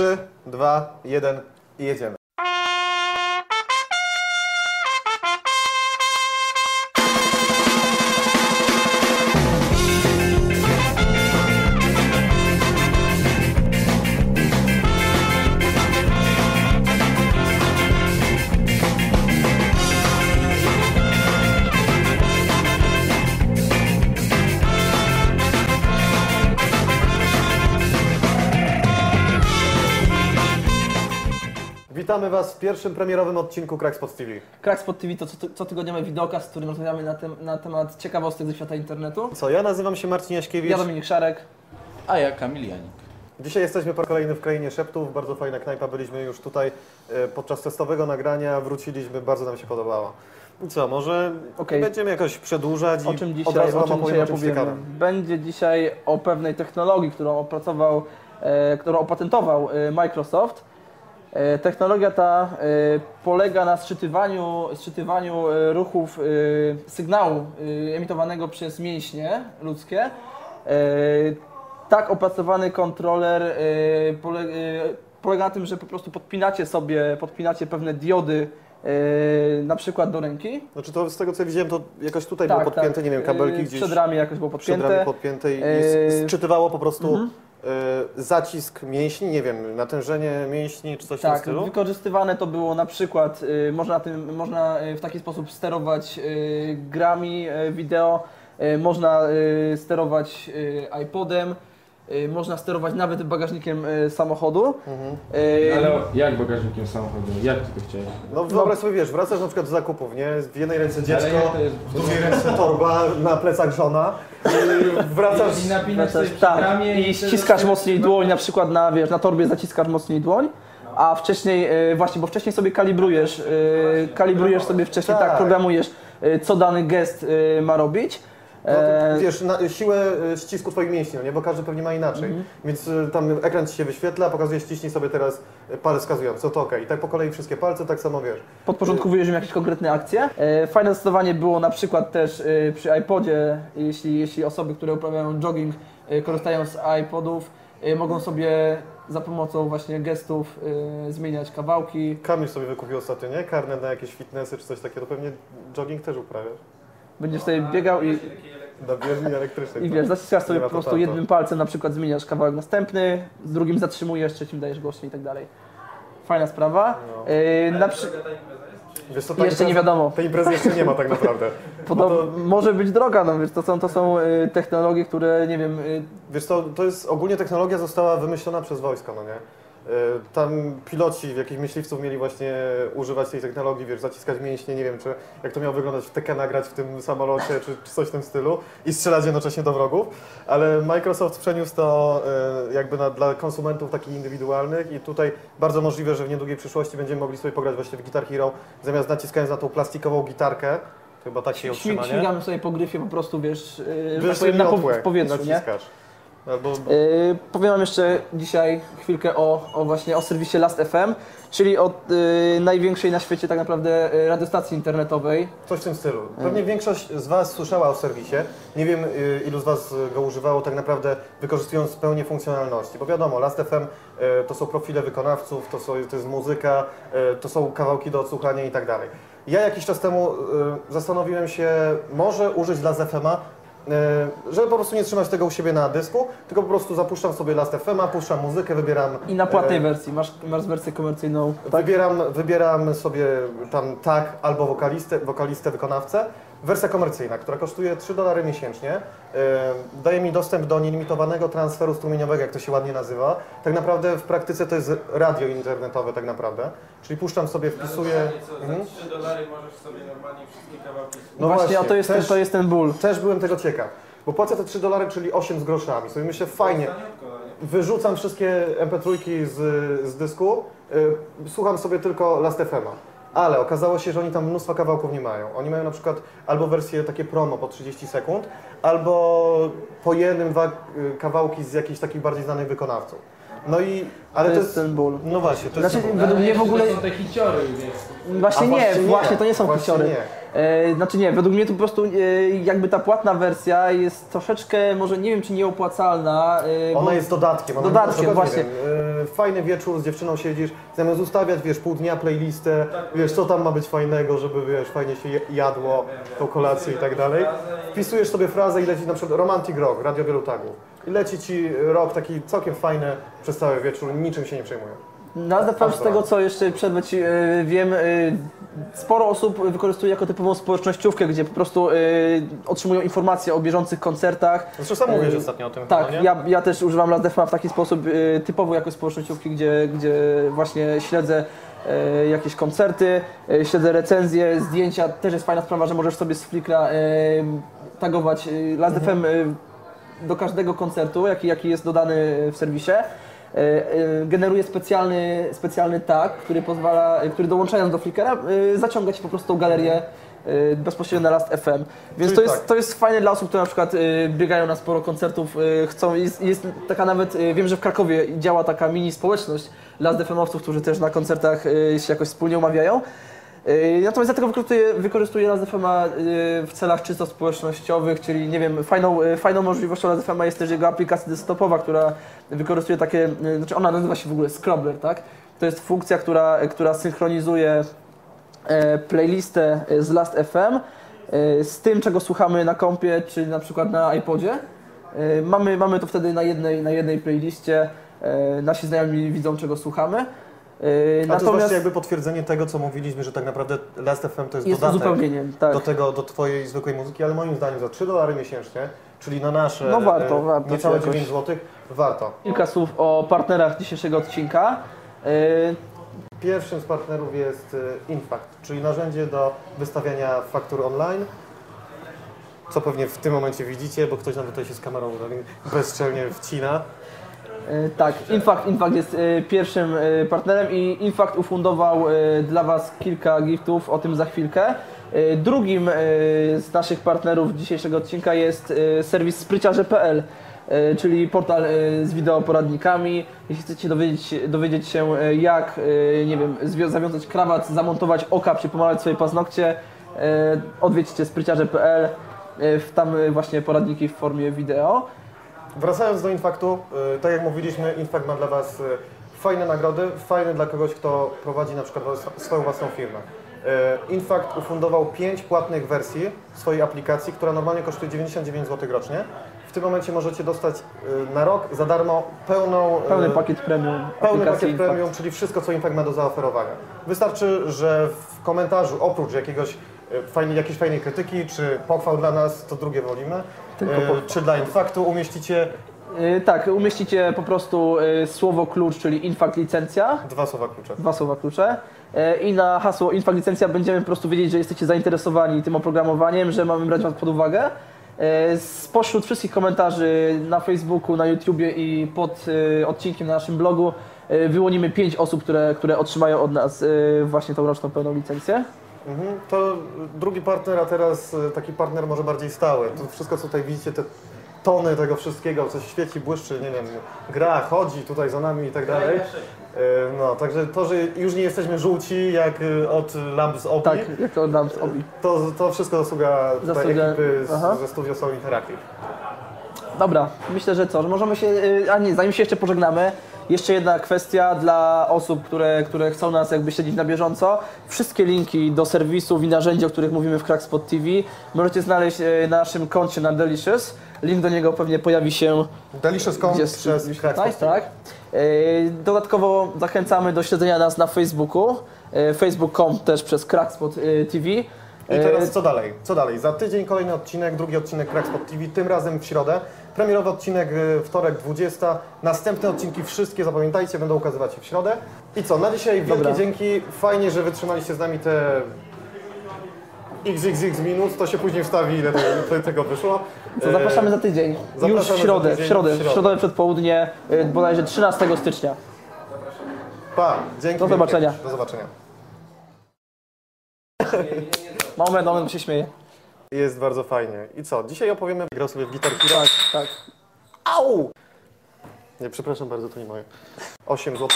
3, 2, 1 i jedziemy. Witamy Was w pierwszym premierowym odcinku Crackspot TV. Crackspot TV to co, co tygodniowy wideokast, w którym rozmawiamy na, tem, na temat ciekawostek ze świata internetu. Co, ja nazywam się Marcin Jaśkiewicz. Ja Dominik Szarek. A ja Kamil Janik. Dzisiaj jesteśmy po raz kolejny w Krainie Szeptów. Bardzo fajna knajpa. Byliśmy już tutaj e, podczas testowego nagrania. Wróciliśmy, bardzo nam się podobało. I co, może Okej. będziemy jakoś przedłużać O i czym od dzisiaj, razu o Wam czym opowiem dzisiaj o czymś opowiemy? ciekawym. Będzie dzisiaj o pewnej technologii, którą opracował, e, którą opatentował e, Microsoft. E, technologia ta e, polega na sczytywaniu, sczytywaniu e, ruchów sygnału emitowanego przez mięśnie ludzkie. Tak opracowany kontroler pole, polega na tym, że po prostu podpinacie sobie, podpinacie pewne diody na przykład do ręki. Znaczy to z tego co widziałem, to jakoś tutaj było podpięte, nie wiem, kabelki gdzieś Przed ramię jakoś było przed podpięte. ramię podpięte i s- sczytywało po prostu mhm. E, zacisk mięśni, nie wiem, natężenie mięśni czy coś w tym Tak, stylu. wykorzystywane to było na przykład, y, można, na tym, można y, w taki sposób sterować y, grami y, wideo, y, można y, sterować y, iPodem, y, można sterować nawet bagażnikiem y, samochodu. Mhm. Y, Ale jak bagażnikiem samochodu? Jak ty to chciałeś? No wyobraź sobie, wiesz, wracasz na przykład do zakupów, nie? W jednej ręce dziecko, jest? w drugiej ręce torba, na plecach żona wracasz... I napinasz Wracasz- tak, ramię i ściskasz mocniej dłoń, na przykład na, wiesz, na torbie zaciskasz mocniej dłoń, a wcześniej, właśnie, bo wcześniej sobie kalibrujesz, kalibrujesz sobie wcześniej, tak, Tak. programujesz, co dany gest ma robić. No, to, E, wiesz, na, siłę e, ścisku twoich mięśni, no nie? Bo każdy pewnie ma inaczej. Mhm. Więc e, tam ekran ci się wyświetla, pokazuje ściśnij sobie teraz palec wskazujący, to ok. I tak po kolei wszystkie palce, tak samo wiesz. podporządkowujesz im jakieś konkretne akcje. Fajne zastosowanie było na przykład też przy iPodzie, jeśli, jeśli osoby, które uprawiają jogging, korzystają z iPodów, mogą sobie za pomocą właśnie gestów e, zmieniać kawałki. Kamil sobie wykupił ostatnio, nie? Karnet na jakieś fitnessy czy coś takiego, to pewnie jogging też uprawiasz. Będziesz sobie biegał i, Na bieżni elektrycznej. i wiesz, zaciskasz sobie po prostu to jednym palcem, na przykład zmieniasz kawałek następny, z drugim zatrzymujesz, trzecim dajesz głośniej i tak dalej. Fajna sprawa. No. E, Na przy... Wiesz, co, ta Jeszcze nie wiadomo. Tej imprezy jeszcze nie ma tak naprawdę. Podob... to- Może być droga, no wiesz, to są, to są e, technologie, które nie wiem, e, Wiesz co, to jest ogólnie technologia została wymyślona przez wojsko, no nie? Y, Tam piloci, jakichś myśliwców mieli właśnie używać tej technologii, wiesz, zaciskać mięśnie, nie wiem, czy jak to miało wyglądać w Tekena grać w tym samolocie, czy, czy coś w tym stylu i strzelać jednocześnie do wrogów, ale Microsoft przeniósł to y, jakby na, dla konsumentów takich indywidualnych i tutaj bardzo możliwe, że w niedługiej przyszłości będziemy mogli sobie pograć właśnie w Guitar Hero, zamiast naciskając na tą plastikową gitarkę, chyba tak się ją Śmig- trzyma, nie? śmigamy sobie po gryfie po prostu, wiesz, że Wiesz, tak powiem, na po, w powietrzu, nie? Albo Yy, powiem Wam jeszcze dzisiaj chwilkę o, o właśnie o serwisie Last.fm, czyli o yy, największej na świecie tak naprawdę yy, radiostacji internetowej. Coś w tym stylu. Pewnie większość z Was słyszała o serwisie. Nie wiem, y, ilu z Was y, go używało tak naprawdę wykorzystując pełnię funkcjonalności. Bo wiadomo, Last.fm y, to są profile wykonawców, to, są, to jest muzyka, y, to są kawałki do odsłuchania i tak dalej. Ja jakiś czas temu y, zastanowiłem się, może użyć dla ZFM-a, y, żeby po prostu nie trzymać tego u siebie na dysku, tylko po prostu zapuszczam sobie Last.fm-a, puszczam muzykę, wybieram... I na płatnej e, wersji, masz, masz wersję komercyjną. Tak? Wybieram, wybieram sobie tam tak albo wokalistę, wokalistę, wykonawcę. Wersja komercyjna, która kosztuje 3 dolary miesięcznie, yy, daje mi dostęp do nielimitowanego transferu strumieniowego, jak to się ładnie nazywa. Tak naprawdę w praktyce to jest radio internetowe tak naprawdę. Czyli puszczam sobie, wpisuję... Mhm. 3 dolary możesz sobie normalnie wszystkie kawałki No właśnie, właśnie, o to jest, też- ten, to jest ten ból. Też byłem tego ciekaw, bo płacę te 3 dolary, czyli 8 z groszami. Sobie myślę, fajnie, wyrzucam wszystkie MP3 z, z dysku, y, słucham sobie tylko Last FM-a. Ale okazało się, że oni tam mnóstwo kawałków nie mają. Oni mają na przykład albo wersje takie promo po 30 sekund, albo po jednym, dwa y, kawałki z jakichś takich bardziej znanych wykonawców. No i, ale to to jest jest, ten ból. no właśnie, to jest... Znaczy, według mnie w ogóle... To są te hiciory, wiesz. Właśnie nie, właśnie nie, właśnie to nie są właśnie hiciory. nie. E, znaczy nie, według mnie to po prostu e, jakby ta płatna wersja jest troszeczkę, może nie wiem czy nieopłacalna. E, Ona bo- jest dodatkiem. Ona Dodatkiem, przykład, właśnie. Nie wiem, y, fajny wieczór z dziewczyną siedzisz, zamiast ustawiać, wiesz, pół dnia playlistę, wiesz, co tam ma być fajnego, żeby, wiesz, fajnie się jadło, tą kolację i tak dalej. Wpisujesz sobie frazę i leci na przykład Romantic Rock, Radio Wielu Tagów. I leci ci rok taki całkiem fajny przez cały wieczór, niczym się nie przejmuję. Na ZFM z tego co jeszcze przerwę ci e, wiem, e, sporo osób wykorzystuje jako typową społecznościówkę, gdzie po prostu e, otrzymują informacje o bieżących koncertach. Zresztą sam mówiłeś Ej, ostatnio o tym Tak, chyba, ja, ja też używam LastDefa w taki sposób e, typowo jako społecznościówki, gdzie, gdzie właśnie śledzę e, jakieś koncerty, śledzę recenzje, zdjęcia. Też jest fajna sprawa, że możesz sobie z Flickra tagować LastDFM e, do każdego koncertu, jaki, jaki jest dodany w serwisie. E, e, Generuje specjalny, specjalny tag, który pozwala, e, który dołączając do Flickra zaciąga Ci po prostu galerię bezpośrednio na Last FM. Więc Czyli to jest, tak. to jest fajne dla osób, które na przykład biegają na sporo koncertów, chcą, jest, jest taka nawet, wiem, że w Krakowie działa taka mini społeczność Last FM-owców, którzy też na koncertach się jakoś wspólnie umawiają. Y, Natomiast dlatego wykorzystuję, wykorzystuję Last FM-a y, w celach czysto społecznościowych, czyli nie wiem, fajną, y, fajną możliwością Last FM-a jest też jego aplikacja desktopowa, która wykorzystuje takie, znaczy ona nazywa się w ogóle Scrobbler, tak? To jest funkcja, która, która synchronizuje e, playlistę e, z Last FM e, z tym, czego słuchamy na kompie, czy na przykład na iPodzie. Mamy, mamy to wtedy na jednej, na jednej playliście. Nasi znajomi widzą, czego słuchamy. E, A to jest właśnie Natomiast jakby potwierdzenie tego, co mówiliśmy, że tak naprawdę Last FM to jest, jest dodatek uzupełnieniem. Tak. do tego, do twojej zwykłej muzyki, ale moim zdaniem za 3 dolary miesięcznie, czyli na nasze No warto, e, warto niecałe się jakoś- 9 zł, warto. Kilka słów o partnerach dzisiejszego odcinka. E, Pierwszym z partnerów jest e, Infact, czyli narzędzie do wystawiania faktur online. Co pewnie w tym momencie widzicie, bo ktoś nam tutaj się z kamerą bezczelnie wcina. E, Tak, Infact, Infact jest e, pierwszym e, partnerem i Infact ufundował dla Was kilka giftów, o tym za chwilkę. Drugim z naszych partnerów dzisiejszego odcinka jest serwis spryciarze.pl, czyli portal z wideoporadnikami. Jeśli chcecie dowiedzieć, dowiedzieć się jak, nie wiem, zawiązać krawat, zamontować okap czy pomalać swoje paznokcie, odwiedźcie spryciarze.pl, tam właśnie poradniki w formie wideo. Wracając do Infaktu, y, tak jak mówiliśmy, Infact ma dla Was y, fajne nagrody, fajne dla kogoś, kto prowadzi na przykład swoją własną firmę. Y, Infact ufundował 5 płatnych wersji swojej aplikacji, która normalnie kosztuje 99 zł rocznie. W tym momencie możecie dostać na rok za darmo pełną, Pełny pakiet premium. pełny pakiet premium, czyli wszystko, co Impact ma do zaoferowania. Wystarczy, że w komentarzu oprócz jakiegoś fajnej, jakiejś fajnej krytyki, czy pochwał dla nas, to drugie wolimy, Tylko e, czy dla Infaktu umieścicie Y, Tak, umieścicie po prostu y, słowo klucz, czyli Infact licencja, dwa słowa klucze. dwa słowa klucze y, i na hasło Infact licencja będziemy po prostu wiedzieć, że jesteście zainteresowani tym oprogramowaniem, że mamy brać Was pod uwagę. Spośród wszystkich komentarzy na Facebooku, na YouTubie i pod odcinkiem na naszym blogu wyłonimy pięć osób, które, które otrzymają od nas właśnie tą roczną pełną licencję. Mhm. To drugi partner, a teraz e, taki partner może bardziej stały. To wszystko, co tutaj widzicie, te tony tego wszystkiego, coś świeci, błyszczy, nie wiem, gra, chodzi tutaj za nami i tak dalej. E, No, także to, że już nie jesteśmy żółci jak e, od lamp z OPI, Tak, jak to dam z obi. to, to wszystko zasługa Zasługa- ekipy aha. z, ze Studio Soul Interactive. Dobra, myślę, że co, że możemy się, y, a nie, zanim się jeszcze pożegnamy, jeszcze jedna kwestia dla osób, które, które chcą nas jakby śledzić na bieżąco. Wszystkie linki do serwisów i narzędzi, o których mówimy w Crackspot TV, możecie znaleźć y, na naszym koncie na Delicious. Link do niego pewnie pojawi się Delicious.com przez Crackspot tak. Y, Dodatkowo zachęcamy do śledzenia nas na Facebooku, y, facebook.com też przez Crackspot TV. I teraz co dalej? Co dalej? Za tydzień kolejny odcinek, drugi odcinek Crackspot TV, tym razem w środę. Premierowy odcinek y, wtorek 20. Następne odcinki wszystkie, zapamiętajcie, będą ukazywać się w środę. I co, na dzisiaj wielkie Dobra. dzięki. Fajnie, że wytrzymaliście z nami te xxx minut. To się później wstawi, ile tego, tego wyszło. Co, zapraszamy za tydzień. Już zapraszamy w za środę, tydzień, w środę, w w środę. środę przedpołudnie, y, bodajże 13 stycznia. Pa, dzięki. Do wielkie. zobaczenia. Do zobaczenia. Moment, moment, się śmieję. Jest bardzo fajnie. I co? Dzisiaj opowiemy, grał sobie w Guitar Hero. Tak, tak. Au! Nie, przepraszam bardzo, to nie moje. 8 zł.